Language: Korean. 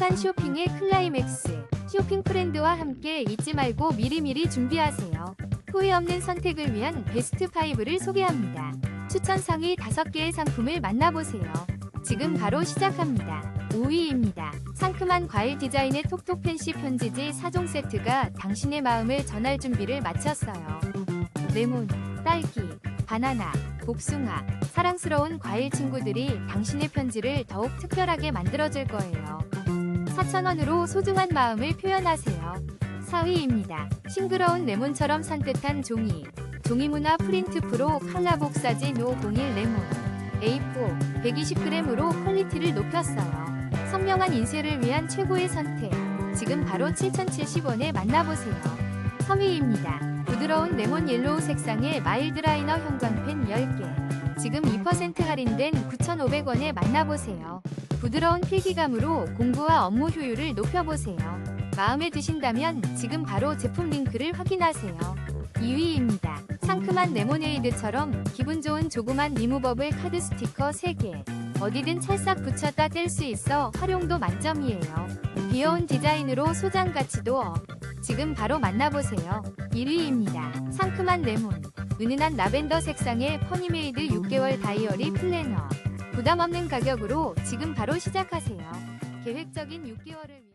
행복한 쇼핑의 클라이맥스. 쇼핑 프렌드와 함께 잊지 말고 미리미리 준비하세요. 후회 없는 선택을 위한 베스트 5를 소개합니다. 추천 상위 5개의 상품을 만나보세요. 지금 바로 시작합니다. 5위입니다. 상큼한 과일 디자인의 톡톡 펜시 편지지 4종 세트가 당신의 마음을 전할 준비를 마쳤어요. 레몬, 딸기, 바나나, 복숭아, 사랑스러운 과일 친구들이 당신의 편지를 더욱 특별하게 만들어줄 거예요. 4,000원으로 소중한 마음을 표현하세요. 4위입니다. 싱그러운 레몬처럼 산뜻한 종이. 종이문화 프린트 프로 칼라복 사진 501 레몬. A4 120g으로 퀄리티를 높였어요. 선명한 인쇄를 위한 최고의 선택. 지금 바로 7,070원에 만나보세요. 3위입니다. 부드러운 레몬 옐로우 색상의 마일드 라이너 형광펜 10개. 지금 2% 할인된 9,500원에 만나보세요. 부드러운 필기감으로 공부와 업무 효율을 높여보세요. 마음에 드신다면 지금 바로 제품 링크를 확인하세요. 2위입니다. 상큼한 레모네이드처럼 기분 좋은 조그만 리무버블 카드 스티커 3개. 어디든 찰싹 붙였다 뗄 수 있어 활용도 만점이에요. 귀여운 디자인으로 소장 가치도 업. 지금 바로 만나보세요. 1위입니다. 상큼한 레몬. 은은한 라벤더 색상의 퍼니메이드 6개월 다이어리 플래너. 부담 없는 가격으로 지금 바로 시작하세요. 계획적인 6개월을 위해